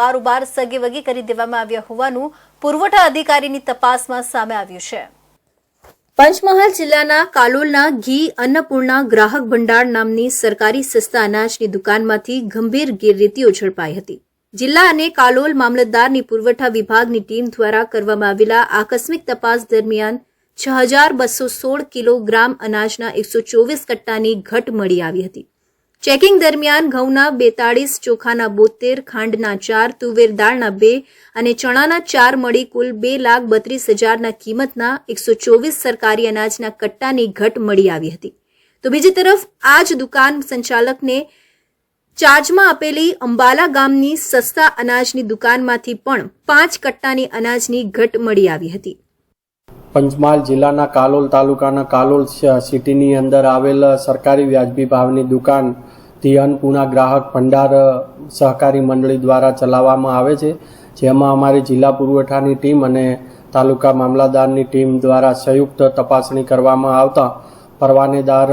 બારોબાર સગે વગે કરી દેવામાં આવ્યા હોવાનું પુરવઠા અધિકારીની તપાસમાં સામે આવ્યું છે. પંચમહાલ જિલ્લાના કાલોલના ઘી અન્નપૂર્ણા ગ્રાહક ભંડાર નામની સરકારી સસ્તા અનાજની દુકાનમાંથી ગંભીર ગેરરીતિઓ ઝડપાઈ હતી. જિલ્લા અને કાલોલ મામલતદારની પુરવઠા વિભાગની ટીમ દ્વારા કરવામાં આવેલા આકસ્મિક તપાસ દરમિયાન છ હજાર બસો સોળ કિલોગ્રામ અનાજના એકસો ચોવીસ કટ્ટાની ઘટ મળી આવી હતી. ચેકિંગ દરમિયાન ઘઉંના બેતાળીસ, ચોખાના બોતેર, ખાંડના ચાર, તુવેર દાળના બે અને ચણાના ચાર મળી કુલ બે લાખ બત્રીસ હજારના કિંમતના એકસો ચોવીસ સરકારી અનાજના કટ્ટાની ઘટ મળી આવી હતી. તો બીજી તરફ આ જ દુકાન સંચાલકને ચાર્જમાં આપેલી અંબાલા ગામની સસ્તા અનાજની દુકાનમાંથી પણ પાંચ કટ્ટાની અનાજની ઘટ મળી આવી હતી. પંચમહાલ જિલ્લાના કાલોલ તાલુકાના કાલોલ સિટીની અંદર આવેલ સરકારી વ્યાજબી ભાવની દુકાન ધી અન્નપૂર્ણા ગ્રાહક ભંડાર સહકારી મંડળી દ્વારા ચલાવવામાં આવે છે. જેમાં અમારી જિલ્લા પુરવઠાની ટીમ અને તાલુકા મામલાદારની ટીમ દ્વારા સંયુક્ત તપાસણી કરવામાં આવતા પરવાનેદાર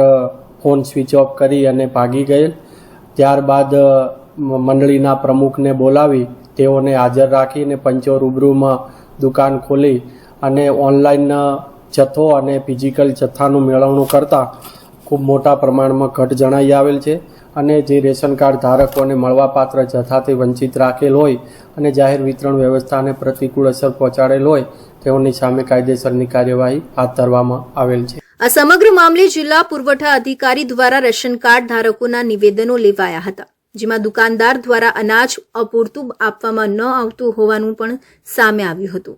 ફોન સ્વિચ ઓફ કરી અને ભાગી ગયેલ. ત્યારબાદ મંડળીના પ્રમુખને બોલાવી તેઓને હાજર રાખીને પંચો રૂબરૂમાં દુકાન ખોલી અને ઓનલાઈન જથ્થો અને ફિઝિકલ જથ્થાનું મેળવણું કરતાં ખૂબ મોટા પ્રમાણમાં ઘટ જણાઈ આવેલ છે અને જે રેશન કાર્ડ ધારકોને મળવાપાત્ર જથ્થાથી વંચિત રાખેલ હોય અને જાહેર વિતરણ વ્યવસ્થાને પ્રતિકૂળ અસર પહોંચાડેલ હોય, તેઓની સામે કાયદેસરની કાર્યવાહી હાથ ધરવામાં આવેલ છે. આ સમગ્ર મામલે જિલ્લા પુરવઠા અધિકારી દ્વારા રેશન કાર્ડ ધારકોના નિવેદનો લેવાયા હતા, જેમાં દુકાનદાર દ્વારા અનાજ અપૂરતું આપવામાં ન આવતું હોવાનું પણ સામે આવ્યું હતું.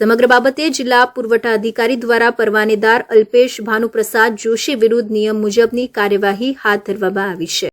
સમગ્ર બાબતે જિલ્લા પુરવઠા અધિકારી દ્વારા પરવાનેદાર અલ્પેશ ભાનુપ્રસાદ જોશી વિરુદ્ધ નિયમ મુજબની કાર્યવાહી હાથ ધરવામાં આવી છે.